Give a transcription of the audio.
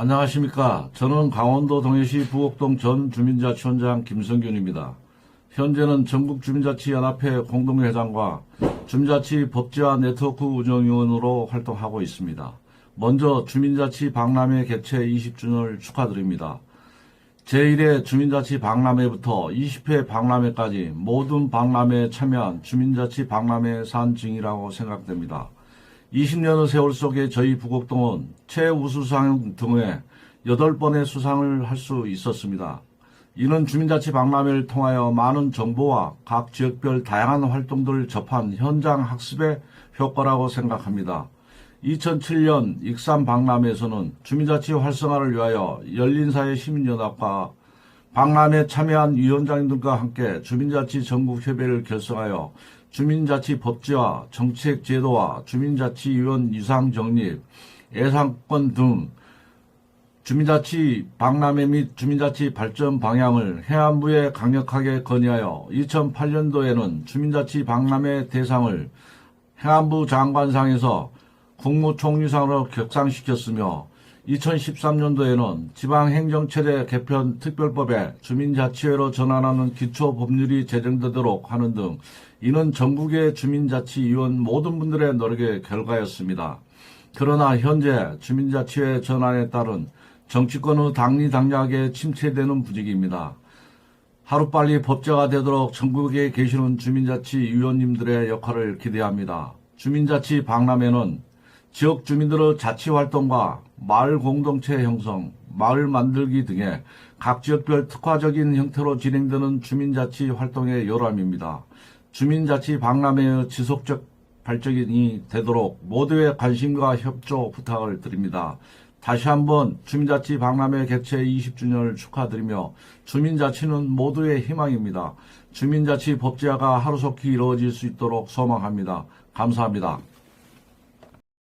안녕하십니까. 저는 강원도 동해시 부곡동 전 주민자치원장 김성균입니다. 현재는 전국주민자치연합회 공동회장과 주민자치 법제화 네트워크 운영위원으로 활동하고 있습니다. 먼저 주민자치 박람회 개최 20주년을 축하드립니다. 제1회 주민자치 박람회부터 20회 박람회까지 모든 박람회에 참여한 주민자치 박람회 산증이라고 생각됩니다. 20년의 세월 속에 저희 부곡동은 최우수상 등의 8번의 수상을 할 수 있었습니다. 이는 주민자치 박람회를 통하여 많은 정보와 각 지역별 다양한 활동들을 접한 현장 학습의 효과라고 생각합니다. 2007년 익산 박람회에서는 주민자치 활성화를 위하여 열린사회 시민연합과 박람회 참여한 위원장님들과 함께 주민자치 전국협의회를 결성하여 주민자치 법제화, 정책 제도와 주민자치위원 유상 정립, 예산권 등 주민자치 박람회 및 주민자치 발전 방향을 해안부에 강력하게 건의하여 2008년도에는 주민자치 박람회 대상을 해안부 장관상에서 국무총리상으로 격상시켰으며 2013년도에는 지방행정체제 개편 특별법에 주민자치회로 전환하는 기초법률이 제정되도록 하는 등 이는 전국의 주민자치위원 모든 분들의 노력의 결과였습니다. 그러나 현재 주민자치회 전환에 따른 정치권의 당리당략에 침체되는 분위기입니다. 하루빨리 법제가 되도록 전국에 계시는 주민자치위원님들의 역할을 기대합니다. 주민자치 박람회는 지역 주민들의 자치 활동과 마을 공동체 형성, 마을 만들기 등의 각 지역별 특화적인 형태로 진행되는 주민자치 활동의 요람입니다. 주민자치 박람회의 지속적 발전이 되도록 모두의 관심과 협조 부탁을 드립니다. 다시 한번 주민자치 박람회 개최 20주년을 축하드리며 주민자치는 모두의 희망입니다. 주민자치 법제화가 하루속히 이루어질 수 있도록 소망합니다. 감사합니다.